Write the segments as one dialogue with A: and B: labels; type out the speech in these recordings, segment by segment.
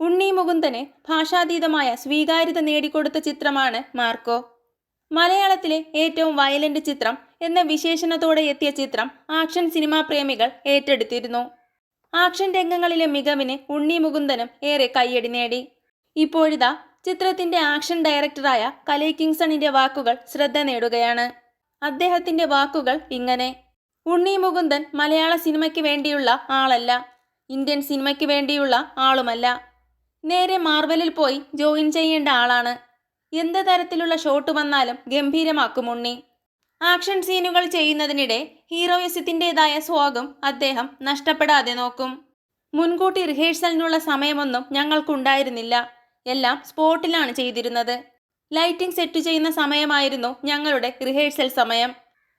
A: ഉണ്ണി മുകുന്ദന് ഭാഷാതീതമായ സ്വീകാര്യത നേടിക്കൊടുത്ത ചിത്രമാണ് മാർക്കോ. മലയാളത്തിലെ ഏറ്റവും വയലന്റ് ചിത്രം എന്ന വിശേഷണത്തോടെ എത്തിയ ചിത്രം ആക്ഷൻ സിനിമാ പ്രേമികൾ ഏറ്റെടുത്തിരുന്നു. ആക്ഷൻ രംഗങ്ങളിലെ മികവിന് ഉണ്ണി മുകുന്ദനും ഏറെ കയ്യടി നേടി. ഇപ്പോഴിതാ ചിത്രത്തിന്റെ ആക്ഷൻ ഡയറക്ടറായ കലൈ കിങ്സണിന്റെ വാക്കുകൾ ശ്രദ്ധ നേടുകയാണ്. അദ്ദേഹത്തിന്റെ വാക്കുകൾ ഇങ്ങനെ. ഉണ്ണി മുകുന്ദൻ മലയാള സിനിമയ്ക്ക് വേണ്ടിയുള്ള ആളല്ല. ഇന്ത്യൻ സിനിമയ്ക്ക് വേണ്ടിയുള്ള ആളുമല്ല. നേരെ മാർവലിൽ പോയി ജോയിൻ ചെയ്യേണ്ട ആളാണ്. എന്ത് തരത്തിലുള്ള ഷോട്ട് വന്നാലും ഗംഭീരമാക്കും ഉണ്ണി. ആക്ഷൻ സീനുകൾ ചെയ്യുന്നതിനിടെ ഹീറോയിസത്തിന്റെതായ സ്വാഗം അദ്ദേഹം നഷ്ടപ്പെടാതെ നോക്കും. മുൻകൂട്ടി റിഹേഴ്സലിനുള്ള സമയമൊന്നും ഞങ്ങൾക്കുണ്ടായിരുന്നില്ല. എല്ലാം സ്പോട്ടിലാണ് ചെയ്തിരുന്നത്. ലൈറ്റിംഗ് സെറ്റ് ചെയ്യുന്ന സമയമായിരുന്നു ഞങ്ങളുടെ റിഹേഴ്സൽ സമയം.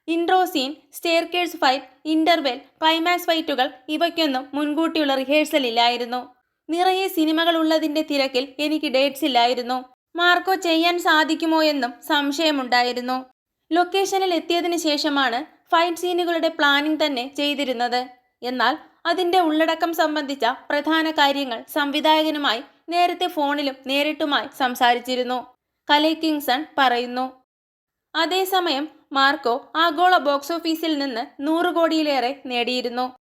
A: Intro scene staircase fight interval climax ഫൈറ്റുകൾ ഇവയ്ക്കൊന്നും മുൻകൂട്ടിയുള്ള റിഹേഴ്സൽ ഇല്ലായിരുന്നു നിറയെ സിനിമകൾ ഉള്ളതിന്റെ തിരക്കിൽ എനിക്ക് ഡേറ്റ്സ് ഇല്ലായിരുന്നു. മാർക്കോ ചെയ്യാൻ സാധിക്കുമോ എന്നും സംശയമുണ്ടായിരുന്നു. ലൊക്കേഷനിൽ എത്തിയതിനു ശേഷമാണ് ഫൈറ്റ് സീനുകളുടെ പ്ലാനിംഗ് തന്നെ ചെയ്തിരുന്നത്. എന്നാൽ അതിന്റെ ഉള്ളടക്കം സംബന്ധിച്ച പ്രധാന കാര്യങ്ങൾ സംവിധായകനുമായി നേരത്തെ ഫോണിലും നേരിട്ടുമായി സംസാരിച്ചിരുന്നു. കലൈ കിങ്സൺ പറയുന്നു അതേസമയം മാർക്കോ ആഗോള ബോക്സ് ഓഫീസിൽ നിന്ന് നൂറ് കോടിയിലേറെ നേടിയിരുന്നു.